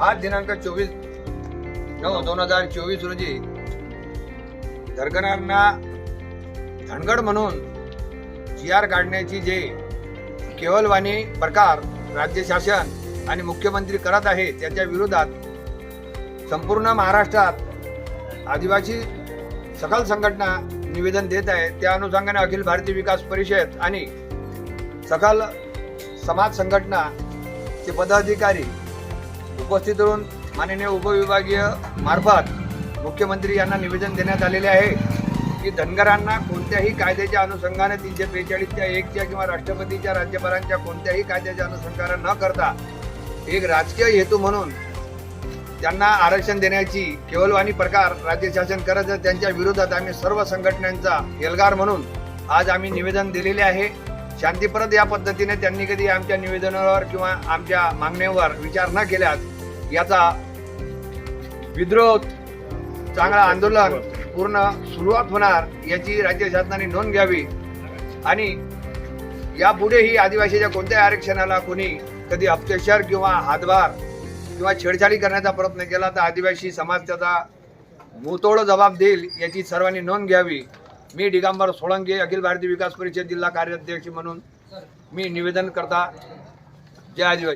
आज दिनांक चोवीस नऊ दोन हजार चोवीस रोजी धरगरांना धनगड म्हणून जी आर काढण्याची जे केवलवाणी प्रकार राज्य शासन आणि मुख्यमंत्री करत आहे त्याच्या विरोधात संपूर्ण महाराष्ट्रात आदिवासी सकल संघटना निवेदन देत आहे. त्या अनुषंगाने अखिल भारतीय विकास परिषद आणि सकल समाज संघटना चे पदाधिकारी उपस्थित राहून माननीय उपविभागीय मार्फत मुख्यमंत्री यांना निवेदन देण्यात आलेले आहे की धनगरांना कोणत्याही कायद्याच्या अनुषंगाने तीनशे बेचाळीसच्या एकच्या किंवा राष्ट्रपतीच्या राज्यपालांच्या कोणत्याही कायद्याच्या अनुषंगाने न करता एक राजकीय हेतू म्हणून त्यांना आरक्षण देण्याची केवलवाणी प्रकार राज्य शासन करत त्यांच्या विरोधात आम्ही सर्व संघटनांचा एल्गार म्हणून आज आम्ही निवेदन दिलेले आहे. शांतीप्रत या पद्धतीने त्यांनी कधी आमच्या निवेदनावर किंवा आमच्या मागण्यावर विचार न केल्यास याचा विद्रोह चांगला आंदोलन पूर्ण सुरुवात होणार याची राज्य शासनाने नोंद घ्यावी. आणि यापुढेही आदिवासीच्या कोणत्याही आरक्षणाला कोणी कधी अत्याचार किंवा हातभार किंवा छेडछाडी करण्याचा प्रयत्न केला तर आदिवासी समाज त्याचा मुतोड जबाब देईल याची सर्वांनी नोंद घ्यावी. मी डिगांबर सोळंगे अखिल भारतीय विकास परिषद जिल्हा कार्याध्यक्ष म्हणून मी निवेदन करता. जय आदिवासी.